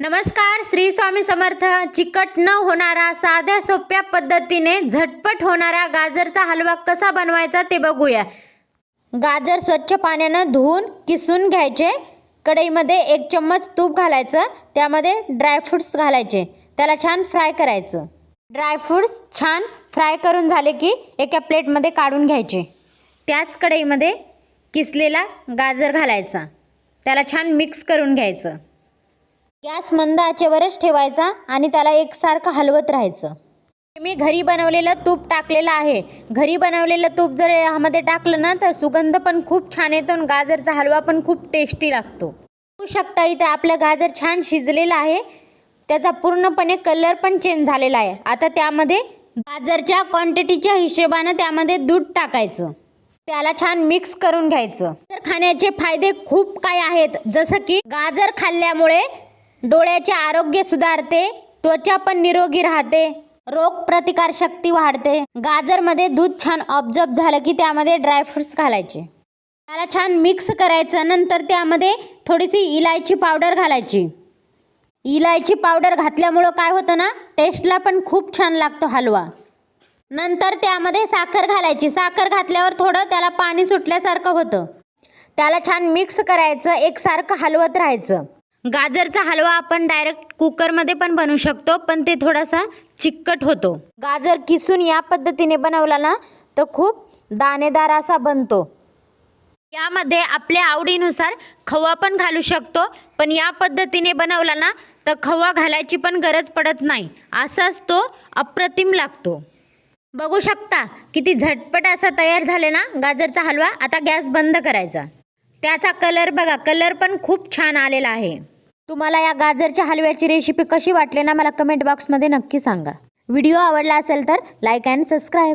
नमस्कार श्री स्वामी समर्थ. चिकट न होणारा साध्या सोप्या पद्धतीने झटपट होणारा गाजरचा हलवा कसा बनवायचा ते बघूया. गाजर स्वच्छ पाण्यानं धुवून किसून घ्यायचे. कढईमध्ये एक चम्मच तूप घालायचं. त्यामध्ये ड्रायफ्रुट्स घालायचे. त्याला छान फ्राय करायचं. ड्रायफ्रुट्स छान फ्राय करून झाले की एका प्लेटमध्ये काढून घ्यायचे. त्याच कढईमध्ये किसलेला गाजर घालायचा. त्याला छान मिक्स करून घ्यायचं. गॅस मंद आचेवरच ठेवायचा आणि त्याला एकसारखं हलवत राहायचं. मी घरी बनवलेलं तूप टाकलेलं आहे. घरी बनवलेलं तूप जर यामध्ये टाकलं ना तर सुगंध पण खूप छान येतो आणि गाजरचा हलवा पण खूप टेस्टी लागतो. बघू शकता इथे आपलं गाजर छान शिजलेलं आहे. त्याचा पूर्णपणे कलर पण चेंज झालेला आहे. आता त्यामध्ये गाजरच्या क्वांटिटीच्या हिशोबानं त्यामध्ये दूध टाकायचं. त्याला छान मिक्स करून घ्यायचं. तर खाण्याचे फायदे खूप काय आहेत. जसं की गाजर खाल्ल्यामुळे डोळ्याचे आरोग्य सुधारते त्वचा पण निरोगी राहते. रोग प्रतिकार शक्ती वाढते. गाजरमध्ये दूध छान ऑब्झर्व झालं की त्यामध्ये ड्रायफ्रुट्स घालायचे. त्याला छान मिक्स करायचं नंतर त्यामध्ये थोडीशी इलायची पावडर घालायची. इलायची पावडर घातल्यामुळं काय होतं ना टेस्टला पण खूप छान लागतो हलवा. नंतर त्यामध्ये साखर घालायची. साखर घातल्यावर थोडं त्याला पाणी सुटल्यासारखं होतं. त्याला छान मिक्स करायचं एकसारखं हलवत राहायचं. गाजरचा हलवा आपण डायरेक्ट कुकरमध्ये पण बनवू शकतो पण ते थोडासा चिकट होतो. गाजर किसून या पद्धतीने बनवला ना तर खूप दाणेदार असा बनतो. यामध्ये आपल्या आवडीनुसार खवा पण घालू शकतो पण या पद्धतीने बनवला ना तर खवा घालायची पण गरज पडत नाही. असाच तो अप्रतिम लागतो. बघू शकता किती झटपट असा तयार झाले ना गाजरचा हलवा. आता गॅस बंद करायचा. त्याचा कलर बघा कलर पण खूप छान आलेला आहे. तुम्हाला या गाजरच्या हलव्याची रेसिपी कशी वाटली ना मला कमेंट बॉक्समध्ये नक्की सांगा. व्हिडिओ आवडला असेल तर लाईक अँड सबस्क्राईब